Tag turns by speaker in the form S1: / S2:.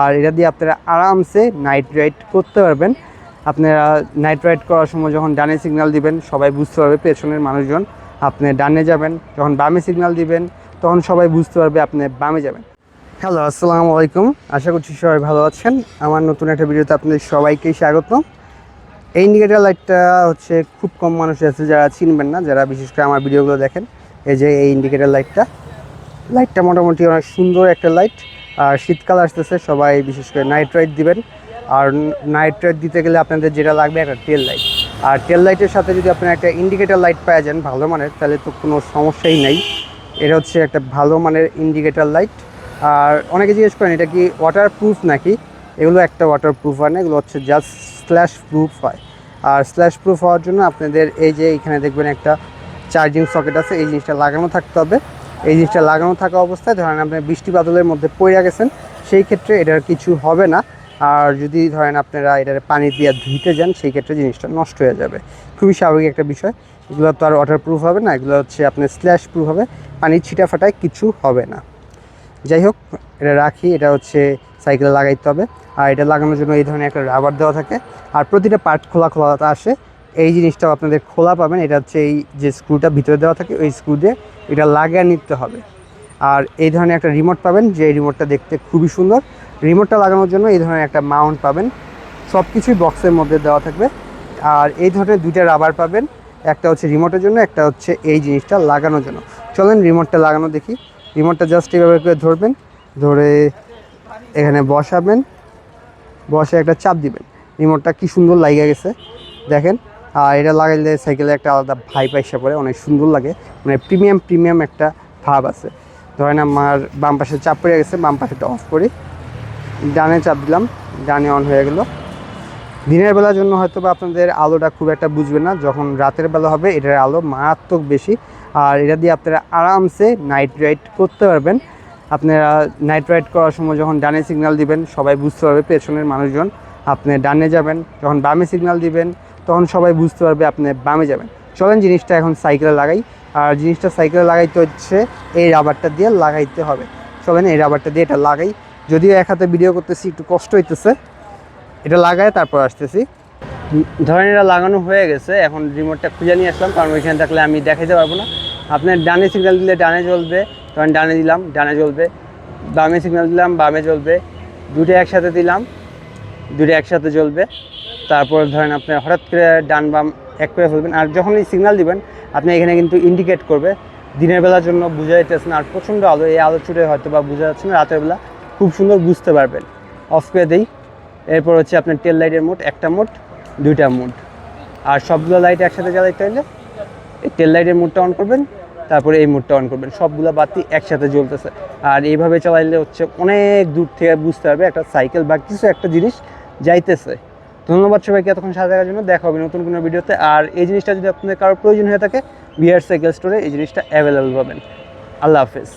S1: আর এটা দিয়ে আপনারা আরামসে নাইট রাইড করতে পারবেন। আপনারা নাইট রাইড করার সময় যখন ডানে সিগন্যাল দিবেন, সবাই বুঝতে পারবে পেছনের মানুষজন আপনি ডানে যাবেন। যখন বামে সিগন্যাল দিবেন, তখন সবাই বুঝতে পারবে আপনি বামে যাবেন। হ্যালো আসসালামু আলাইকুম। আশা করছি সবাই ভালো আছেন। আমার নতুন একটা ভিডিওতে আপনাদের সবাইকেই স্বাগত। এই ইন্ডিকেটার লাইটটা হচ্ছে খুব কম মানুষ আছে যারা চিনবেন না, যারা বিশেষ করে আমার ভিডিওগুলো দেখেন। এই যে এই ইন্ডিকেটার লাইটটা লাইটটা মোটামুটি অনেক সুন্দর একটা লাইট আর শীতকাল আসতেছে, সবাই বিশেষ করে নাইট রাইট দিবেন। আর নাইট রাইট দিতে গেলে আপনাদের যেটা লাগবে একটা টেল লাইট আর টেল লাইটের সাথে যদি আপনারা একটা ইন্ডিকেটার লাইট পাওয়া যান, ভালো মানের, তাহলে তো কোনো সমস্যাই নাই। এটা হচ্ছে একটা ভালো মানের ইন্ডিকেটার লাইট আর অনেকে জিজ্ঞেস করেন, এটা কি ওয়াটার প্রুফ নাকি? এগুলো একটা ওয়াটার প্রুফ হয় না, এগুলো হচ্ছে জাস্ট স্ল্যাশ প্রুফ হয়। আর স্ল্যাশ প্রুফ হওয়ার জন্য আপনাদের এই যে এখানে দেখবেন একটা চার্জিং সকেট আছে, এই জিনিসটা লাগানো থাকতে হবে। এই জিনিসটা লাগানো থাকা অবস্থায় ধরেন আপনি বৃষ্টি বাদলের মধ্যে পড়ে গেছেন, সেই ক্ষেত্রে এটার কিছু হবে না। আর যদি ধরেন আপনারা এটার পানি দিয়ে ধুইতে যান, সেই ক্ষেত্রে জিনিসটা নষ্ট হয়ে যাবে। খুবই স্বাভাবিক একটা বিষয়। এগুলো তো আর ওয়াটার প্রুফ হবে না, এগুলো হচ্ছে আপনার স্ল্যাশ প্রুফ হবে পানির ছিটা ফাটায় কিছু হবে না। যাই হোক, এটা রাখি, এটা হচ্ছে সাইকেলে লাগাইতে হবে। আর এটা লাগানোর জন্য এই ধরনের একটা রাবার দেওয়া থাকে। আর প্রতিটা পার্ট খোলা খোলা আসে এই জিনিসটাও আপনাদের খোলা পাবেন। এটা হচ্ছে এই যে স্ক্রুটা ভিতরে দেওয়া থাকে, ওই স্ক্রু দিয়ে এটা লাগিয়ে নিতে হবে। আর এই ধরনের একটা রিমোট পাবেন, যে রিমোটটা দেখতে খুবই সুন্দর। রিমোটটা লাগানোর জন্য এই ধরনের একটা মাউন্ট পাবেন। সব কিছুই বক্সের মধ্যে দেওয়া থাকবে। আর এই ধরনের দুইটা রাবার পাবেন, একটা হচ্ছে রিমোটের জন্য, একটা হচ্ছে এই জিনিসটা লাগানোর জন্য। চলেন রিমোটটা লাগানো দেখি। রিমোটটা জাস্ট এইভাবে করে ধরবেন, ধরে এখানে বসাবেন, বসে একটা চাপ দিবেন। রিমোটটা কি সুন্দর লাগিয়ে গেছে। দেখেন আর এটা লাগাইলে সাইকেলে একটা আলাদা ভাই পয়সা পড়ে, অনেক সুন্দর লাগে। মানে প্রিমিয়াম প্রিমিয়াম একটা ভাব আছে। ধরেন আমার বাম পাশে চাপ পড়ে গেছে, বাম পাশেটা অফ করি। ডানে চাপ দিলাম, ডানে অন হয়ে গেল। দিনের বেলার জন্য হয়তো বা আপনাদের আলোটা খুব একটা বুঝবে না, যখন রাতের বেলা হবে এটার আলো মারাত্মক বেশি। আর এটা দিয়ে আপনারা আরামসে নাইট রাইড করতে পারবেন। আপনারা নাইট রাইড করার সময় যখন ডানে সিগন্যাল দিবেন, সবাই বুঝতে পারবে পেছনের মানুষজন। আপনি ডানে যাবেন, যখন বামে সিগন্যাল দিবেন তখন সবাই বুঝতে পারবে আপনি বামে যাবেন। চলেন জিনিসটা এখন সাইকেলে লাগাই। আর জিনিসটা সাইকেলে লাগাইতে হচ্ছে এই রাবারটা দিয়ে লাগাইতে হবে। চলেন এই রাবারটা দিয়ে এটা লাগাই। যদিও এক হাতে ভিডিও করতেছি, একটু কষ্ট হইতেছে। এটা লাগায় তারপর আসতেছি। ধরেন এটা লাগানো হয়ে গেছে, এখন রিমোটটা খুঁজে নিয়ে আসলাম, কারণ ওইখানে থাকলে আমি দেখাইতে পারব না। আপনার ডানে সিগন্যাল দিলে ডানে জ্বলবে তখন ডানে দিলাম, ডানে জ্বলবে। বামে সিগন্যাল দিলাম, বামে জ্বলবে। দুটো একসাথে দিলাম দুটো একসাথে জ্বলবে। তারপর ধরেন আপনি হঠাৎ করে ডান বাম এক করে ফেলবেন। আর যখন এই সিগন্যাল দিবেন, আপনি এখানে কিন্তু ইন্ডিকেট করবে, দিনের বেলার জন্য বোঝা যাইতেছে না, আর প্রচণ্ড আলো, এই আলো ছুটে হয়তো বা বোঝা যাচ্ছে না, রাতের বেলা খুব সুন্দর বুঝতে পারবেন। অফ করে দেই। এরপর হচ্ছে আপনার টেল লাইটের মোট একটা মোট দুইটা মোট আর সবগুলো লাইট একসাথে জ্বালাইতে হলে, এই টেল লাইটের মোডটা অন করবেন, তারপরে এই মোডটা অন করবেন। সবগুলো বাতি একসাথে জ্বলতেছে। আর এইভাবে চালাইলে হচ্ছে অনেক দূর থেকে বুঝতে পারবে একটা সাইকেল বা কিছু একটা জিনিস যাইতেছে। ধন্যবাদ সবাইকে এতক্ষণ সাথে থাকার জন্য। দেখা হবে নতুন কোনো ভিডিওতে। আর এই জিনিসটা যদি আপনাদের কারোর প্রয়োজন হয়ে থাকে বিহার সাইকেল স্টোরে এই জিনিসটা অ্যাভেলেবেল পাবেন। আল্লাহ হাফেজ।